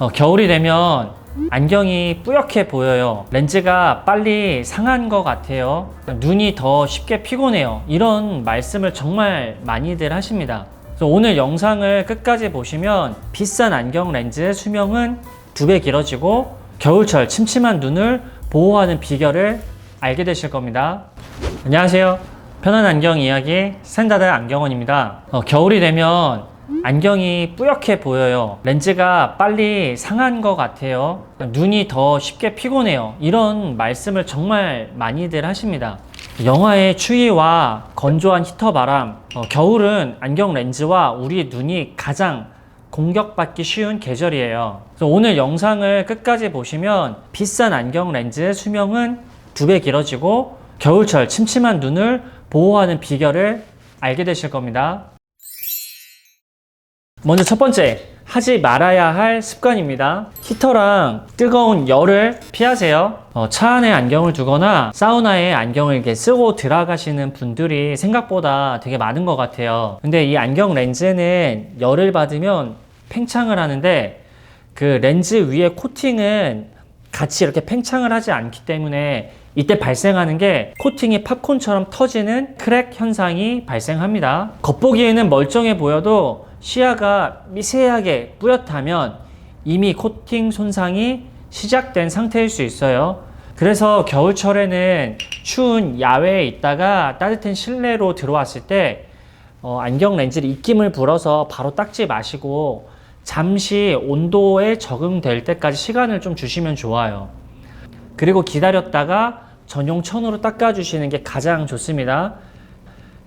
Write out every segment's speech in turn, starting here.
어, 겨울이 되면 안경이 뿌옇게 보여요. 렌즈가 빨리 상한 것 같아요. 눈이 더 쉽게 피곤해요. 이런 말씀을 정말 많이들 하십니다. 그래서 오늘 영상을 끝까지 보시면 비싼 안경 렌즈의 수명은 두 배 길어지고 겨울철 침침한 눈을 보호하는 비결을 알게 되실 겁니다. 안녕하세요. 편한 안경 이야기 스탠다드 안경원입니다. 어, 겨울이 되면 안경이 뿌옇게 보여요. 렌즈가 빨리 상한 것 같아요. 눈이 더 쉽게 피곤해요. 이런 말씀을 정말 많이들 하십니다. 영하의 추위와 건조한 히터 바람, 어, 겨울은 안경 렌즈와 우리 눈이 가장 공격받기 쉬운 계절이에요. 그래서 오늘 영상을 끝까지 보시면 비싼 안경 렌즈의 수명은 두 배 길어지고 겨울철 침침한 눈을 보호하는 비결을 알게 되실 겁니다. 먼저 첫 번째, 하지 말아야 할 습관입니다. 히터랑 뜨거운 열을 피하세요. 어, 차 안에 안경을 두거나 사우나에 안경을 이렇게 쓰고 들어가시는 분들이 생각보다 되게 많은 것 같아요. 근데 이 안경 렌즈는 열을 받으면 팽창을 하는데 그 렌즈 위에 코팅은 같이 이렇게 팽창을 하지 않기 때문에 이때 발생하는 게 코팅이 팝콘처럼 터지는 크랙 현상이 발생합니다. 겉보기에는 멀쩡해 보여도 시야가 미세하게 뿌옇다면 이미 코팅 손상이 시작된 상태일 수 있어요. 그래서 겨울철에는 추운 야외에 있다가 따뜻한 실내로 들어왔을 때 어, 안경 렌즈를 입김을 불어서 바로 닦지 마시고 잠시 온도에 적응될 때까지 시간을 좀 주시면 좋아요. 그리고 기다렸다가 전용 천으로 닦아주시는 게 가장 좋습니다.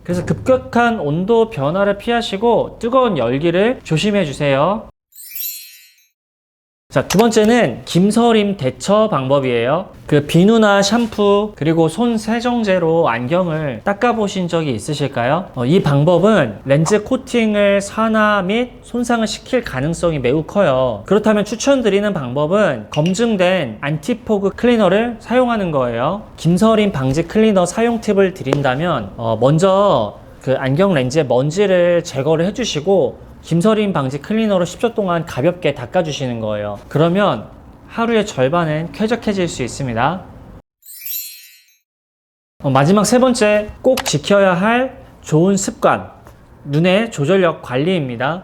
그래서 급격한 온도 변화를 피하시고 뜨거운 열기를 조심해 주세요. 자, 두 번째는 김서림 대처 방법이에요. 그 비누나 샴푸, 그리고 손 세정제로 안경을 닦아보신 적이 있으실까요? 어, 이 방법은 렌즈 코팅을 산화 및 손상을 시킬 가능성이 매우 커요. 그렇다면 추천드리는 방법은 검증된 안티포그 클리너를 사용하는 거예요. 김서림 방지 클리너 사용 팁을 드린다면, 어, 먼저 그 안경 렌즈의 먼지를 제거를 해주시고 김서림 방지 클리너로 10초 동안 가볍게 닦아주시는 거예요. 그러면 하루의 절반은 쾌적해질 수 있습니다. 어, 마지막 세 번째 꼭 지켜야 할 좋은 습관 눈의 조절력 관리입니다.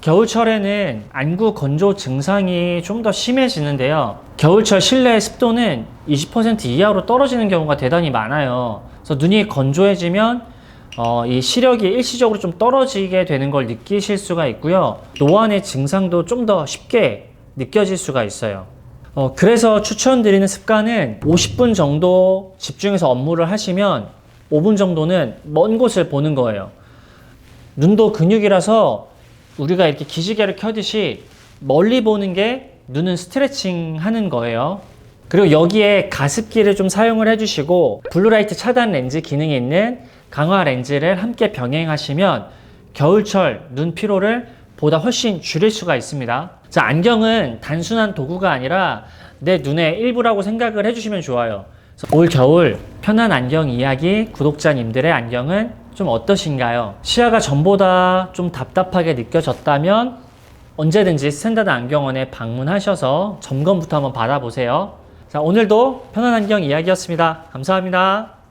겨울철에는 안구 건조 증상이 좀 더 심해지는데요. 겨울철 실내 습도는 20% 이하로 떨어지는 경우가 대단히 많아요. 그래서 눈이 건조해지면 어, 이 시력이 일시적으로 좀 떨어지게 되는 걸 느끼실 수가 있고요. 노안의 증상도 좀 더 쉽게 느껴질 수가 있어요. 어, 그래서 추천드리는 습관은 50분 정도 집중해서 업무를 하시면 5분 정도는 먼 곳을 보는 거예요. 눈도 근육이라서 우리가 이렇게 기지개를 켜듯이 멀리 보는 게 눈은 스트레칭 하는 거예요. 그리고 여기에 가습기를 좀 사용을 해주시고 블루라이트 차단 렌즈 기능이 있는 강화 렌즈를 함께 병행하시면 겨울철 눈 피로를 보다 훨씬 줄일 수가 있습니다. 자, 안경은 단순한 도구가 아니라 내 눈의 일부라고 생각을 해주시면 좋아요. 올 겨울 편한 안경 이야기 구독자님들의 안경은 좀 어떠신가요? 시야가 전보다 좀 답답하게 느껴졌다면 언제든지 스탠다드 안경원에 방문하셔서 점검부터 한번 받아보세요. 자, 오늘도 편한 안경 이야기였습니다. 감사합니다.